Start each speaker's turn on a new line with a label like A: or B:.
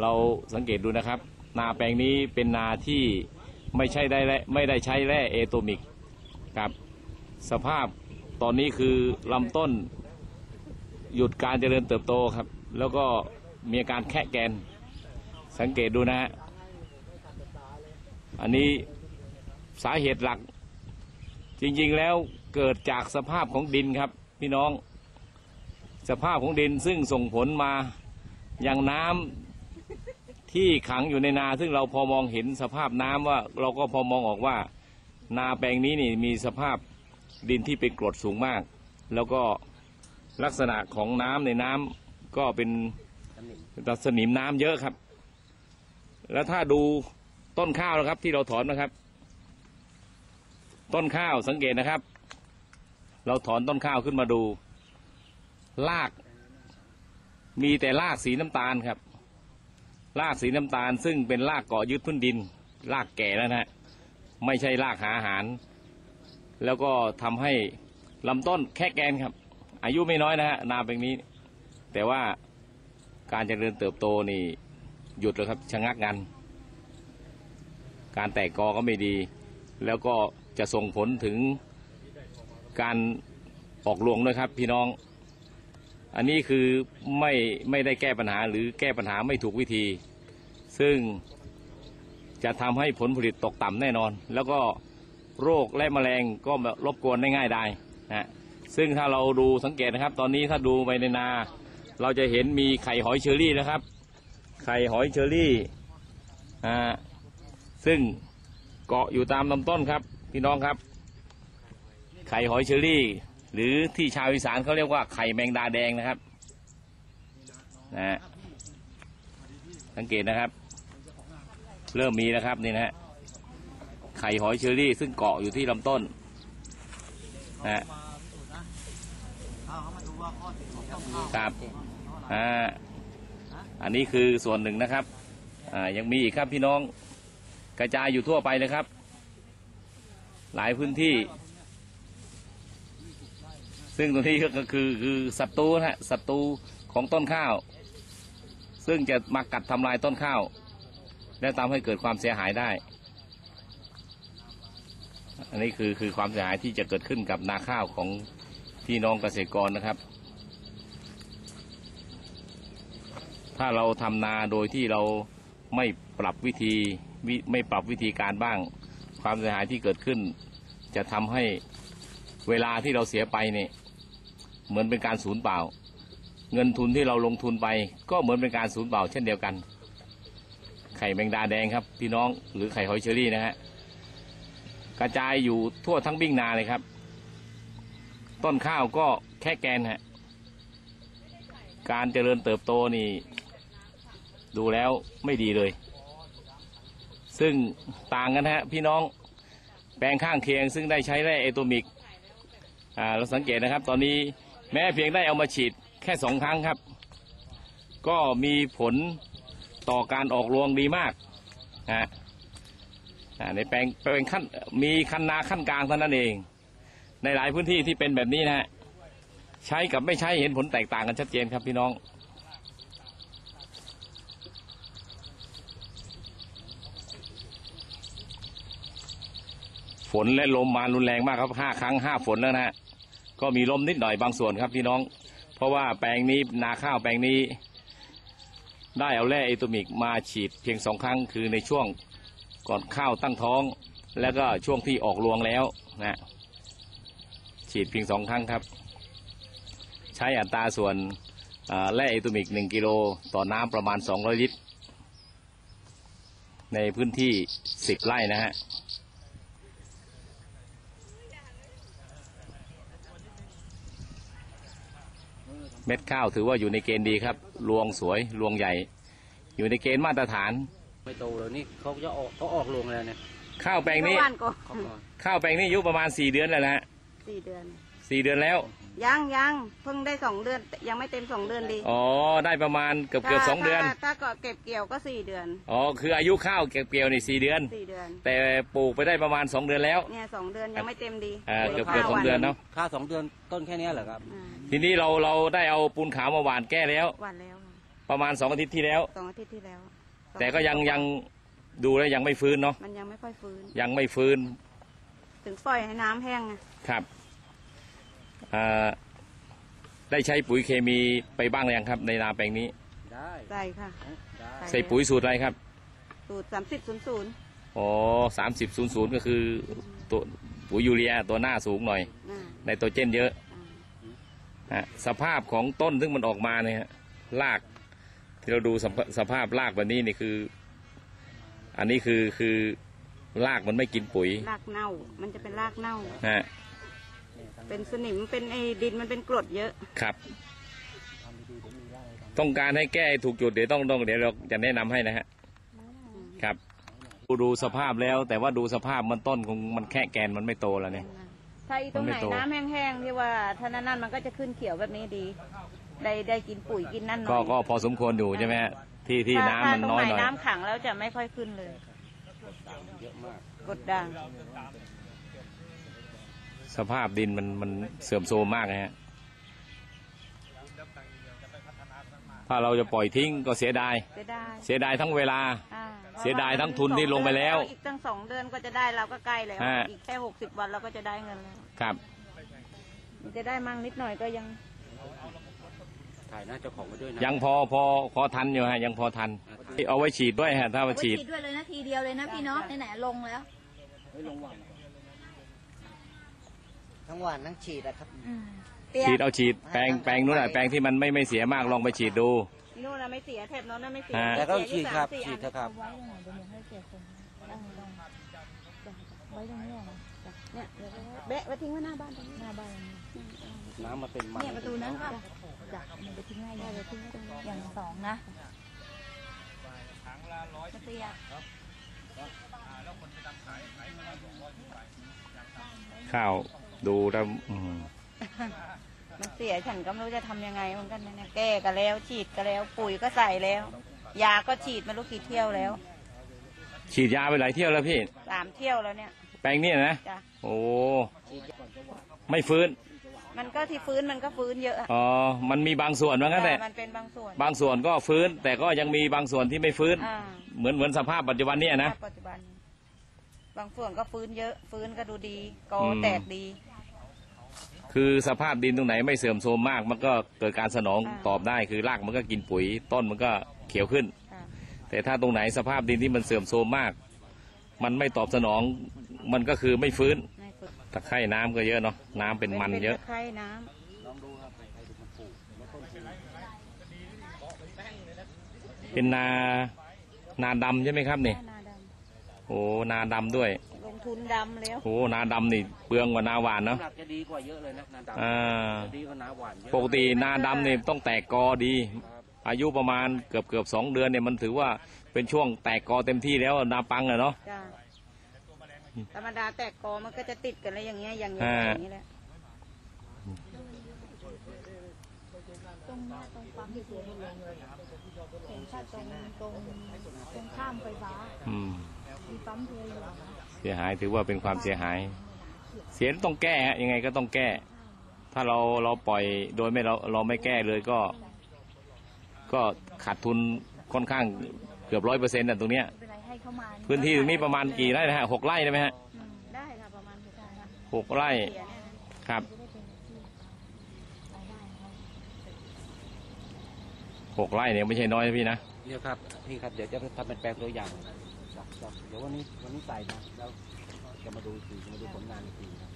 A: เราสังเกตดูนะครับ นาแปลงนี้เป็นนาที่ไม่ใช่ได้ไม่ได้ใช้แร่เอโตมิกครับสภาพตอนนี้คือลำต้น หยุดการเจริญเติบโตครับ แล้วก็มีอาการแคะแกน สังเกตดูนะฮะอันนี้สาเหตุหลัก จริงๆแล้วเกิดจากสภาพของดินครับ พี่น้อง สภาพของดินซึ่งส่งผลมายังน้ำ ที่ขังอยู่ในนาซึ่งเราพอมองเห็นสภาพน้ำว่าเราก็พอมองออกว่า นาแปลงนี้นี่มีสภาพดินที่เป็นกรดสูงมาก แล้วก็ลักษณะของน้ำในน้ำก็เป็นสนิมน้ำเยอะครับ แล้วถ้าดูต้นข้าวนะครับ ที่เราถอนนะครับ ต้นข้าวสังเกตนะครับ เราถอนต้นข้าวขึ้นมาดูราก มีแต่รากสีน้ำตาลครับ รากสีน้ำตาล ซึ่งเป็นรากเกาะยึดพื้นดินรากแก่แล้วนะฮะไม่ใช่รากหาอาหาร แล้วก็ทำให้ลำต้นแค่แกนครับ อายุไม่น้อยนะฮะนาเป็นนี้ แต่ว่าการเจริญเติบโตนี่หยุดแล้วครับชะงักงัน การแตกกอก็ไม่ดี แล้วก็จะส่งผลถึงการออกรวงด้วยครับ พี่น้อง อันนี้คือไม่ไม่ได้แก้ปัญหาหรือแก้ปัญหาไม่ถูกวิธี ซึ่งจะทำให้ผลผลิตตกต่ำแน่นอน แล้วก็โรคและแมลงก็รบกวนได้ง่ายได้นะฮะซึ่งถ้าเราดูสังเกตนะครับ ตอนนี้ถ้าดูไปในนา เราจะเห็นมีไข่หอยเชอรี่นะครับ ไข่หอยเชอรี่อ่าซึ่งเกาะอยู่ตามลำต้นครับพี่น้องครับ ไข่หอยเชอรี่ หรือที่ชาวอีสานเขาเรียกว่าไข่แมงดาแดงนะครับนะสังเกตนะครับ เริ่มมีนะครับนี่นะฮะไข่หอยเชอรี่ ซึ่งเกาะอยู่ที่ลำต้นนะฮะครับอ่าอันนี้คือส่วนหนึ่งนะครับอ่ายังมีอีกครับพี่น้องกระจายอยู่ทั่วไปเลยครับ หลายพื้นที่ ซึ่งตรงนี้ก็คือคือศัตรูนะฮะศัตรูของต้นข้าว ซึ่งจะมากัดทำลายต้นข้าว และทำให้เกิดความเสียหายได้ อันนี้คือคือความเสียหายที่จะเกิดขึ้นกับนาข้าวของพี่น้องเกษตรกรนะครับ ถ้าเราทำนาโดยที่เราไม่ปรับวิธีวิไม่ปรับวิธีการบ้าง ความเสียหายที่เกิดขึ้น จะทำให้ เวลาที่เราเสียไปเนี่ยเหมือนเป็นการสูญเปล่า เงินทุนที่เราลงทุนไป ก็เหมือนเป็นการสูญเปล่า เช่นเดียวกัน ไข่แมงดาแดงครับ พี่น้องหรือไข่หอยเชอรี่นะฮะกระจายอยู่ทั่วทั้งบิ้งนาเลยครับ ต้นข้าวก็แค่แกนฮะการเจริญเติบโตนี่ ดูแล้วไม่ดีเลย ซึ่งต่างกันฮะพี่น้องแปลงข้างเคียงซึ่งได้ใช้แร่เอโตมิก เราสังเกตนะครับ ตอนนี้แม้เพียงได้เอามาฉีดแค่สองครั้งครับ ก็มีผลต่อการออกรวงดีมากนะในแปลงแปลงขั้นมีคันนาขั้นกลางเท่านั้นเอง ในหลายพื้นที่ที่เป็นแบบนี้นะฮะใช้กับไม่ใช้เห็นผลแตกต่างกันชัดเจนครับพี่น้องฝนและลมมารุนแรงมากครับห้าครั้งห้าฝนแล้วนะฮะ ก็มีลมนิดหน่อยบางส่วนครับพี่น้อง เพราะว่าแปลงนี้นาข้าวแปลงนี้ ได้เอาแร่เอโตมิกมาฉีดเพียงสองครั้งคือในช่วงก่อนข้าวตั้งท้อง แล้วก็ช่วงที่ออกรวงแล้วนะฉีดเพียงสองครั้งครับ ใช้อัตราส่วนแร่เอโตมิกหนึ่งกิโลต่อน้ำประมาณสองลิตร ในพื้นที่สิบไร่นะฮะ เม็ดข้าวถือว่าอยู่ในเกณฑ์ดีครับ รวงสวย รวงใหญ่ อยู่ในเกณฑ์มาตรฐาน
B: ไม่โตเลยนี่เขาจะออกเขาออกลงแล้วเนี่ย
A: ข้าวแปลงนี้
C: เมื่อวานก็
B: เขาก็
A: ข้าวแปลงนี้อายุประมาณสี่เดือนแล้วนะฮะ
C: สี่เดือน
A: สี่เดือนแล้ว
C: ยังยังเพิ่งได้สองเดือน ยังไม่เต็มสองเดือนดี
A: อ๋อ ได้ประมาณเกือบเกือบ
C: ถ้า
A: สองเดือน
C: ถ้าถ้าก็เก็บเกี่ยวก็สี่เดือน
A: อ๋อ คืออายุข้าวเก็บเกี่ยวในสี่เดือน
C: สี่เดือน
A: แต่ปลูกไปได้ประมาณสองเดือนแล้ว
C: เนี่ยสองเดือนยังไม่เต็มดี
A: อ่า
C: หลื
A: เกือบเกือบสอง
C: ห้าวั
A: เดือนเนาะ
B: ค่าสองเดือนต้นแค่เนี้ยเหรอครับ
C: อ่า
A: ทีนี้เราเราได้เอาปูนขาวมาหว่านแก้แล้ว
C: วันแล้วค่ะ
A: ปประมาณสองอาทิตย์ที่แล้ว
C: สองอาทิตย์ที่แล้ว
A: แต่ก็ยังยังดูแล้วยังไม่ฟื้นเนาะ
C: มันยังไม่ค่อยฟื้น
A: ยังไม่ฟื้น
C: ถึงปล่อยให้น้ำแห้งไง
A: ครับอ่า ได้ใช้ปุ๋ยเคมีไปบ้างหรือยังครับ ในนาแปลงนี้
B: ได้
C: ใส่ค่ะ
B: ได้
C: ใส่
A: ใส่ปุ๋ยสูตรอะไรครับ
C: สูตรสามสิบศูนย์ศูนย์
A: อ๋อสามสิบศูนย์ศูนย์ก็คือตัวปุ๋ยยูเรียตัวหน้าสูงหน่อย
C: อ่า
A: ในตัวเจนเยอะ
C: อ่า
A: ฮะสภาพของต้นซึ่งมันออกมาเนี่ยฮะรากที่เราดูสภาสภาพรากแบบนี้นี่คือ อันนี้คือคือรากมันไม่กินปุ๋ย
C: รากเน่า มันจะเป็นรากเน่า
A: นะฮะ
C: เป็นสนิมเป็นไอ้ดินมันเป็นกรดเยอะ
A: ครับ ต้องการให้แก้ให้ถูกจุดเดี๋ยวต้องต้องเดี๋ยวเราจะแนะนำให้นะฮะครับดูดูสภาพแล้ว แต่ว่าดูสภาพมันต้นคงมันแค่แกนมันไม่โตแล้วเนี่ย
C: ถ้าอีตรงไหน
A: มันไม่โต
C: น้ำแห้งๆที่ว่าถ้านั่นๆมันก็จะขึ้นเขียวแบบนี้ดี ได้ได้กินปุ๋ยกินนั่นหน่
A: ก็
C: อย
A: ก็พอสมควรอยู่ใช่ไหมฮะที่ที่
C: ถ้า
A: น้ำมัน
C: ถ้าตรง
A: น้อย
C: ไหน
A: หน่อย
C: น้ำขังแล้วจะไม่ค่อยขึ้นเลย
B: เยอะมาก
C: กดด่าง
A: สภาพดินมันมันเสื่อมโทรมมากนะฮะถ้าเราจะปล่อยทิ้งก็เสียดาย
C: จะได้
A: เสียดายทั้งเวลา
C: อ่า
A: เสียดายทั้งทุนที่ลงไปแล้ว
C: อีกตั้งสองเดือนก็จะได้เราก็ใกล้แล้ว
A: ฮะ
C: อีกแค่หกสิบวันเราก็จะได้เงินแล้ว
A: ครับ
C: มันจะได้มั่งนิดหน่อยก็ยัง
B: ถ่ายหน้าเจ้าของไว้ด้วยนะ
A: ยังพอพอพอทันอยู่ฮะยังพอทัน เอาไว้ฉีดด้วยฮะถ้า
D: เอา
A: มา
D: ไว้
A: ฉีด
D: ฉีด ด้วยเลยนะทีเดียวเลยนะพี่เนาะไหนๆลงแล้ว
B: เฮ้ยลงหว่าง
E: ทั้งหวานทั้งฉีดอะครับ
D: อืมเปีย
A: ฉีด
D: ก
A: เอาฉีดแปลงแปลงนู้นน่ะแปลงที่มันไม่ไม่เสียมากลองไปฉีดดู
C: นู่นนะไม่เสียแถบโน้นนะไม่เสีย
A: ฮะ
B: แต่ก็
C: เสีย
B: ฉี
C: อยู่
B: ดครับ
C: สามสี่
B: ฉีดเถ
C: อัน
B: อะครับ
D: ไว้ตรงไหนเดี๋ยวหนูให้เสียคนได้ได้ไว้ตรงนี้เหรอจ้ะ
C: เนี่ยเดี๋ยวแบะไว้ทิ้งไว้หน้าบ้านตรงนี้
D: หน้าบ้าน
B: น้ำมันเป็นมัน
D: เนี่ยประตูนั้นค่ะจ้ะมันไปทิ้งไว้ได้เลยทิ้งไว้ตรงนี้อย่างสองนะจะเปียก
A: ข้าว ดูแล้วอืม
C: มันเสียฉันก็ไม่รู้จะทำยังไงเหมือนกันนะเนี่ยแก้ก็แล้วฉีดก็แล้ว ปุ๋ยก็ใส่แล้ว ยาก็ฉีดไม่รู้กี่เที่ยวแล้ว
A: ฉีดยาไปหลายเที่ยวแล้วพี่
C: สามเที่ยวแล้วเนี่ย
A: แปลงนี้นะ
C: จ้ะ
A: โอ้ไม่ฟื้น
C: มันก็ที่ฟื้นมันก็ฟื้นเยอะอะ
A: อ๋อมันมีบางส่วนว่างั้นแหละ
C: มันเป็นบางส่วน
A: บางส่วนก็ฟื้น แต่ก็ยังมีบางส่วนที่ไม่ฟื้น
C: อ่า
A: เหมือนเหมือนสภาพปัจจุบันเนี่ยนะ
C: ปัจจุบัน บางส่วนก็ฟื้นเยอะ ฟื้นก็ดูดีโก
A: อืม
C: แตกดี
A: คือสภาพดินตรงไหนไม่เสื่อมโทรมมาก มันก็เกิดการสนอง
C: อ่า
A: ตอบได้ คือรากมันก็กินปุ๋ย ต้นมันก็เขียวขึ้น
C: ค่ะ
A: แต่ถ้าตรงไหนสภาพดินที่มันเสื่อมโทรมมาก มันไม่ตอบสนองมันก็คือไม่ฟื้น
C: ไม่ฟื้น
A: ตะไคร่น้ำก็เยอะเนาะน้ำเป็นมันเยอะ
C: ป็ตะไคร่น้
A: เป็นนานาดำใช่ไหมครับำนี่
C: นาด
A: โอ้นาดำด้วยำ
C: ลง ทุนดำแล้ว
A: โอ้นาดำนี่เปลืองกว่านาหวานเนาะ
B: น้ำหนักจะดีกว่าเยอะเลยนะนาดำ
A: อ่า
B: จะดีกว่านาหวานเยอะ
A: ปกตินาดำนี่ต้องแตกกอดี
B: ครับ
A: อายุประมาณเกือบเกือบสองเดือนเนี่ยมันถือว่าเป็นช่วงแตกกอเต็มที่แล้วนาปังอะเนาะ
C: จ้าธรรมดาแตกกอมันก็จะติดกันแล้วอย่างเงี้ยอย่างเงี้ย
A: อ่า
C: อย่างนี้แหละ
D: ตรงหน้าตรงปั๊มที่เสียหมดเลยเห็นค่ะตรงตรงตรงข้ามไฟฟ้า
A: อืม
D: มีปั๊มเทอยู่นะ
A: เสียหายถือว่าเป็นความเสียหาย เสียต้องแก้ฮะยังไงก็ต้องแก้ ถ้าเราเราปล่อยโดยไม่เราเราไม่แก้เลยก็ ก็ขาดทุนค่อนข้างเกือบร้อยเปอร์เซ็นต์ตรงเนี้ย
D: ไม่เป็นไรให้เข้ามา
A: พื้นที่ตรงนี้ประมาณกี่ไร่นะฮะหกไร่ได้ไหมฮะ
D: อืม
C: ได้ค่ะประมาณนี้ได้ค่ะ
A: หกไร่
C: เสียเนี่ยนะ
A: ครับ
D: จะได้เป็นที่รายได้เขา
A: หกไร่เนี่ยไม่ใช่น้อยนะพี่นะ
B: เดี๋ยวครับพี่ครับ เดี๋ยวจะทำเป็นแปลงตัวอย่าง จับจับเดี๋ยววันนี้วันนี้ใส่นะแล้วจะมาดูอีกทีจะมาดูผลงานอีกทีนะ